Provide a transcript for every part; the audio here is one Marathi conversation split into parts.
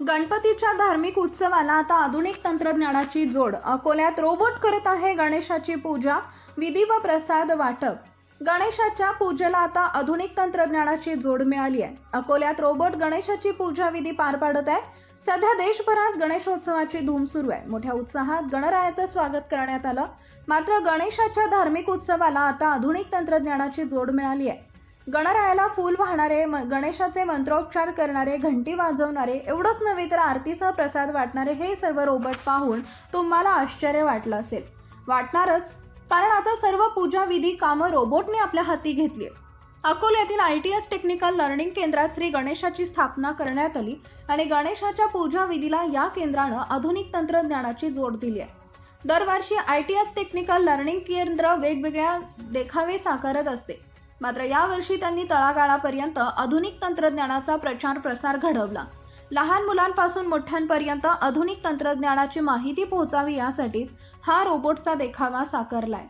गणपतीच्या धार्मिक उत्सवाला आता आधुनिक तंत्रज्ञानाची जोड. अकोल्यात रोबोट करत आहे गणेशाची पूजा विधी व प्रसाद वाटप. गणेशाच्या पूजेला आता आधुनिक तंत्रज्ञानाची जोड मिळाली आहे. अकोल्यात रोबोट गणेशाची पूजा विधी पार पाडत आहे. सध्या देशभरात गणेशोत्सवाची धूम सुरू आहे. मोठ्या उत्साहात गणरायाचं स्वागत करण्यात आलं. मात्र गणेशाच्या धार्मिक उत्सवाला आता आधुनिक तंत्रज्ञानाची जोड मिळाली आहे. गणरायाला फूल वाहणारे म- गणेशाचे मंत्रोच्चार करणारे घंटी वाजवणारे एवढंच नव्हे तर आरतीसह प्रसाद वाटणारे हे सर्व रोबोट पाहून तुम्हाला आश्चर्य वाटलं असेल. वाटणारच कारण आता सर्व पूजाविधी कामं रोबोटने आपल्या हाती घेतली अकोल्यातील I T S technical learning केंद्रात श्री गणेशाची स्थापना करण्यात आली आणि गणेशाच्या पूजाविधीला या केंद्रानं आधुनिक तंत्रज्ञानाची जोड दिली आहे. दरवर्षी I T S technical learning केंद्र वेगवेगळ्या देखावे साकारत असते. मात्र यावर्षी त्यांनी तळागाळापर्यंत आधुनिक तंत्रज्ञानाचा प्रचार प्रसार घडवला. लहान मुलांपासून मोठ्यांपर्यंत आधुनिक तंत्रज्ञानाची माहिती पोहोचावी यासाठीच हा रोबोटचा देखावा साकारलाय.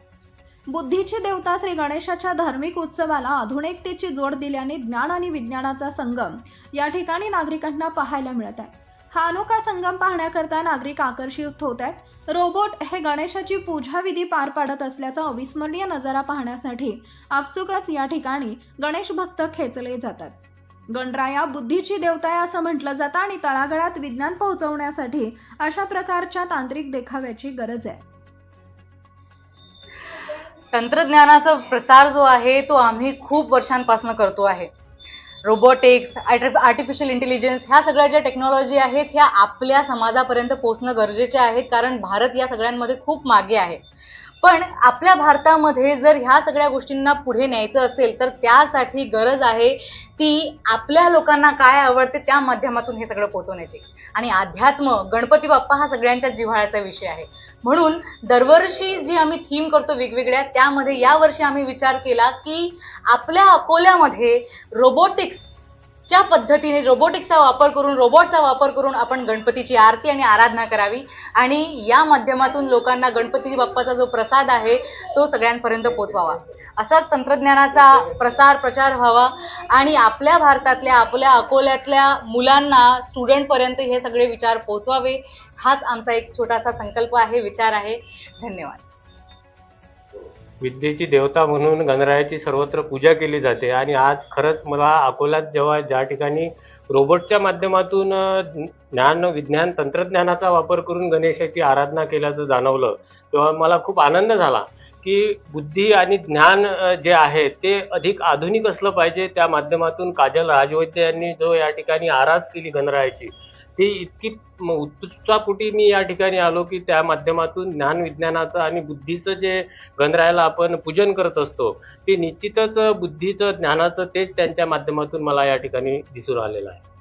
बुद्धीची देवता श्री गणेशाच्या धार्मिक उत्सवाला आधुनिकतेची जोड दिल्याने ज्ञान आणि विज्ञानाचा संगम या ठिकाणी नागरिकांना पाहायला मिळत आहे. हानुका संगम पाहण्याकरता नागरिक आकर्षित होत आहेत. रोबोट हे गणेशाची पूजा विधी पार पाडत असल्याचा अविस्मरणीय नजारा पाहण्यासाठी आपसुकच या ठिकाणी गणेश भक्त खेचले जातात. गणराया बुद्धीची देवता आहे असं म्हटलं जातं आणि तळागाळात विज्ञान पोहोचवण्यासाठी अशा प्रकारच्या तांत्रिक देखाव्याची गरज आहे. तंत्रज्ञानाचा प्रसार जो आहे तो आम्ही खूप वर्षांपासून करतो आहे. रोबोटिक्स आर्टिफिशियल इंटेलिजन्स ह्या सगळ्या ज्या टेक्नॉलॉजी आहेत ह्या आपल्या समाजापर्यंत पोहोचणं गरजेचे आहेत कारण भारत या सगळ्यांमध्ये खूप मागे आहे. पण आपल्या भारतामध्ये जर ह्या सगळ्या गोष्टींना पुढे न्यायचं असेल तर त्यासाठी गरज आहे ती आपल्या लोकांना काय आवडते त्या माध्यमातून हे सगळं पोहोचवण्याची. आणि अध्यात्म गणपती बाप्पा हा सगळ्यांच्या जिव्हाळ्याचा विषय आहे. म्हणून दरवर्षी जी आम्ही थीम करतो वेगवेगळ्या त्यामध्ये यावर्षी आम्ही विचार केला की आपल्या अकोल्यामध्ये रोबोटिक्स ज्या पद्धतीने रोबोटिक्सचा वापर करून रोबोटचा वापर करून आपण गणपतीची आरती आणि आराधना करावी आणि या माध्यमातून लोकांना गणपती बाप्पाचा जो प्रसाद आहे तो सगळ्यांपर्यंत पोचवावा. असाच तंत्रज्ञानाचा प्रसार प्रचार व्हावा आणि आपल्या भारतातल्या आपल्या अकोल्यातल्या मुलांना स्टुडंटपर्यंत हे सगळे विचार पोचवावे हाच आमचा एक छोटासा संकल्प आहे विचार आहे. धन्यवाद. विद्येची देवता म्हणून गणरायाची सर्वत्र पूजा केली जाते. आणि आज खरंच मला अकोल्यात जेव्हा ज्या ठिकाणी रोबोटच्या माध्यमातून ज्ञान विज्ञान तंत्रज्ञानाचा वापर करून गणेशाची आराधना केल्याचं जाणवलं तेव्हा मला खूप आनंद झाला की बुद्धी आणि ज्ञान जे आहे ते अधिक आधुनिक असलं पाहिजे. त्या माध्यमातून काजल राजवैद्य यांनी जो या ठिकाणी आरास केली गणरायाची ती इतकी म- मी या ठिकाणी आलो की त्या माध्यमातून ज्ञान विज्ञानाचं आणि बुद्धीचं जे गणरायाला आपण पूजन करत असतो ते निश्चितच बुद्धीचं ज्ञानाचं तेच त्यांच्या माध्यमातून मला या ठिकाणी दिसून आलेलं आहे.